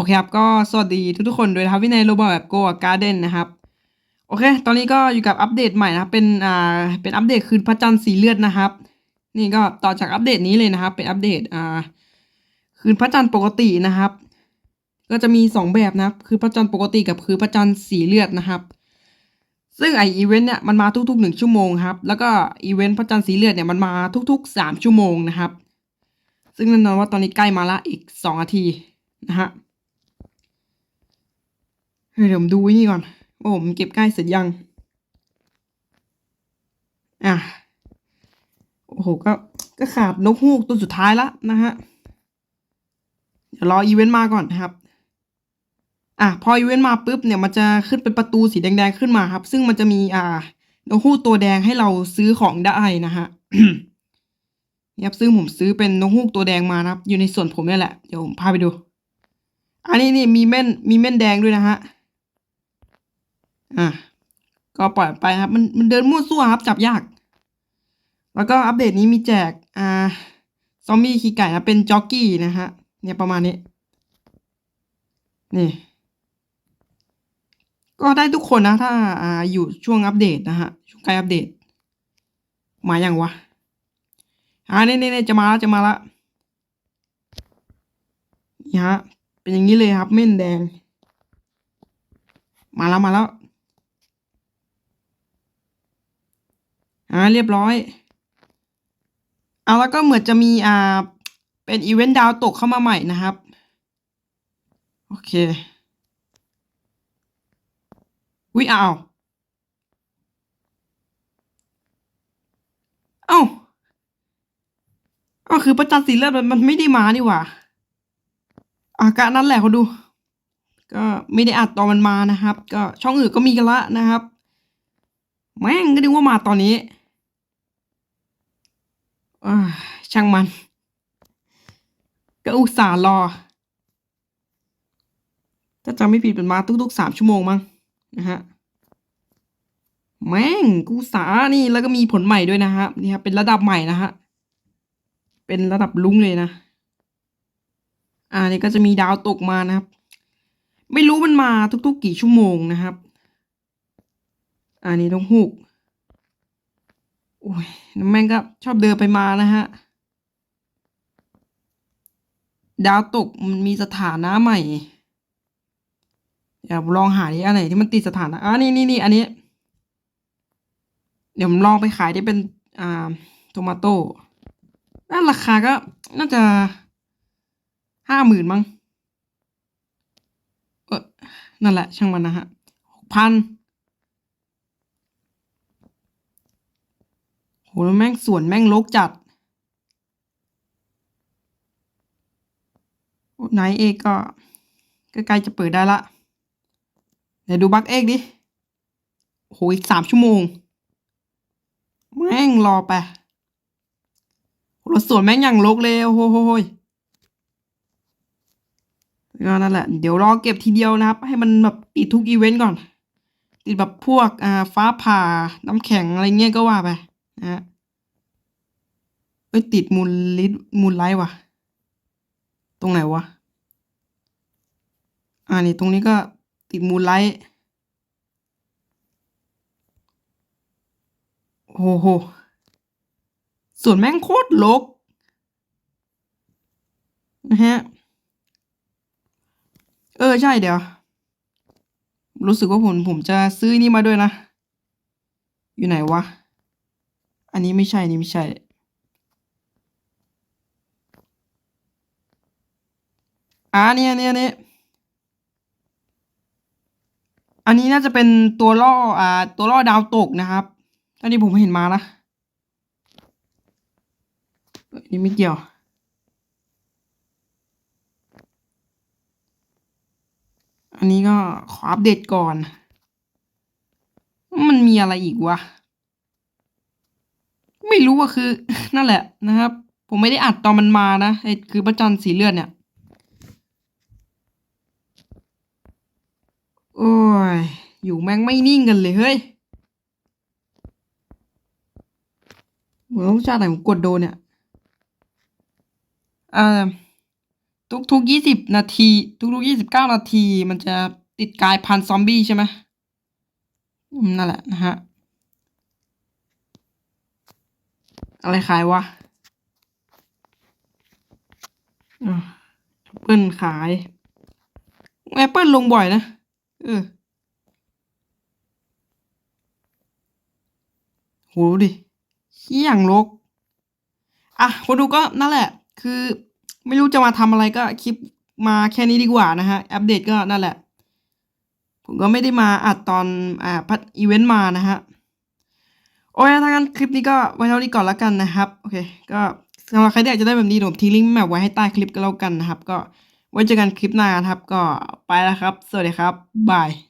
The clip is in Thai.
อเคครับก็สวัสดีทุกๆคนด้วยนะครับวินัยโรบอทแบบโกะการ์เด้นนะครับ โอเค ตอนนี้ก็อยู่กับอัปเดตใหม่นะครับ เป็นอ่าเป็นอัปเดตคืนพระจันทร์สีเลือดนะครับ นี่ก็ต่อจากอัปเดตนี้เลยนะครับ เป็นอัปเดตอ่าคืนพระจันทร์ปกตินะครับ ก็จะมีสองแบบนะครับ คือพระจันทร์ปกติกับคือพระจันทร์สีเลือดนะครับ ซึ่งไออีเวนต์เนี่ยมันมาทุกๆหนึ่งชั่วโมงครับแล้วก็อีเวนต์พระจันทร์สีเลือดเนี่ยมันมาทุกๆสามชั่วโมงนะครับ ซึ่งแน่นอนว่าตอนนี้ใกล้มาละอีกสองนาทีนะฮะ เดี๋ยวผมดูไอ้นี่ก่อน ว่าผมเก็บใกล้เสร็จยัง อะ โอ้โห ก็ ก็ขาดนกฮูกตัวสุดท้ายละนะฮะ เดี๋ยวรออีเวนต์มาก่อนนะครับ อะ พออีเวนต์มาปุ๊บเนี่ยมันจะขึ้นเป็นประตูสีแดงๆขึ้นมาครับ ซึ่งมันจะมีอ่านกฮูกตัวแดงให้เราซื้อของได้นะฮะนี่ครับซึ่งผมซื้อเป็นนกฮูกตัวแดงมานะครับ อยู่ในส่วนผมนี่แหละ เดี๋ยวผมพาไปดู อันนี้นี่มีเม่นมีเม่นแดงด้วยนะฮะ อะก็ปล่อยไปครับ มันมันเดินมั่วซั่วครับ จับยาก แล้วก็อัปเดตนี้มีแจก อ่า ซอมบี้ขี่ไก่นะเป็นจ็อกกี้นะฮะ เนี่ยประมาณนี้ นี่ ก็ได้ทุกคนนะ ถ้า อ่า อยู่ช่วงอัปเดตนะฮะ ช่วงใกล้อัปเดต มาอย่างวะ อ่านี่นี่นี่จะมาแล้วจะมาแล้วนี่ฮะ เป็นอย่างนี้เลยครับ เม่นแดง มาแล้วมาแล้ว อ่าเรียบร้อยเอาแล้วก็เหมือนจะมีอ่าเป็นอีเวนต์ดาวตกเข้ามาใหม่นะครับ โอเควิอ้าวเอ้าก็คือประจันสีเลือดมันมันไม่ได้มานี่หว่าอากาศนั่นแหละเขาดู ก็ไม่ได้อัดตอนมันมานะครับ ก็ช่องอื่นก็มีกันละนะครับ แม่งก็นึกว่ามาตอนนี้ ช่างมัน ก็อุตส่าห์รอ ถ้าจำไม่ผิดเป็นมาทุกๆสามชั่วโมงมั้งนะฮะ แม่งกูสานี่แล้วก็มีผลใหม่ด้วยนะฮะนี่ครับเป็นระดับใหม่นะฮะ เป็นระดับลุ้งเลยนะ อ่านี่ก็จะมีดาวตกมานะครับ ไม่รู้มันมาทุกๆกี่ชั่วโมงนะครับ อันนี้ต้องหูก โอ้ยน้ำแม่งก็ชอบเดินไปมานะฮะ ดาวตกมันมีสถานะใหม่เดี๋ยวลองหาดิอันไหนที่มันติดสถานะอ่านี่นี่นี่อันนี้ เดี๋ยวผมลองไปขายได้เป็น อ่าโทมาโต้น่าราคาก็น่าจะห้าหมื่นมั้ง เออนั่นแหละ ช่างมันนะฮะหกพัน โหแล้วแม่งสวนแม่งลกจัดไหนเอกก็ใกล้จะเปิดได้ละ เดี๋ยวดูบักเอกดิโหอีกสามชั่วโมง แม่งรอไปรถสวนแม่งอย่างลกเลยโอ้โหก็นั่นแหละ เดี๋ยวรอเก็บทีเดียวนะครับ ให้มันแบบติดทุกอีเวนต์ก่อน ติดแบบพวกอ่าฟ้าผ่าน้ำแข็งอะไรเงี้ยก็ว่าไป นะฮะเอ้ยติดมูลลิทมูลไลท์ว่ะ ตรงไหนวะ อ่านี่ตรงนี้ก็ติดมูลไลท์โอ้โหส่วนแม่งโคตรลกนะฮะ เออ ใช่เดี๋ยว รู้สึกว่าผมผมจะซื้อนี่มาด้วยนะ อยู่ไหนวะ อันนี้ไม่ใช่นี่ไม่ใช่ อ่าเนี่ยเนี่ยเนี่ยอันนี้น่าจะเป็นตัวล่ออ่าตัวล่อดาวตกนะครับเท่าที่ผมเห็นมานะนี่ไม่เกี่ยว อันนี้ก็ขออัปเดตก่อน มันมีอะไรอีกวะ ไม่รู้ว่าคือ นั่นแหละนะครับ ผมไม่ได้อัดตอนมันมานะไอ้คือพระจันทร์สีเลือดเนี่ย โอ้ย อยู่แม่งไม่นิ่งกันเลยเฮ้ยเหมือนต้องชาติไหนผมกดโดนเนี่ยเอ่อทุกทุกยี่สิบนาที ทุกทุกยี่สิบเก้านาที มันจะติดกายพันซอมบี้ใช่ไหมนั่นแหละนะฮะ อะไรขายวะแอปเปิลขายแอปเปิลลงบ่อยนะ เออโหดูดิเขี้ยงลก อะคนดูก็นั่นแหละ คือไม่รู้จะมาทำอะไรก็คลิปมาแค่นี้ดีกว่านะฮะ อัปเดตก็นั่นแหละ ผมก็ไม่ได้มาอัดตอนอ่าพัดอีเวนต์มานะฮะ โอเคถ้างั้นคลิปนี้ก็ไว้เท่านี้ก่อนแล้วกันนะครับ โอเค ก็สำหรับใครที่อยากจะได้แบบนี้ผมทิ้งลิงก์แมปไว้ให้ใต้คลิปก็แล้วกันนะครับ ก็ไว้เจอกันคลิปหน้าครับ ก็ไปแล้วครับ สวัสดีครับบาย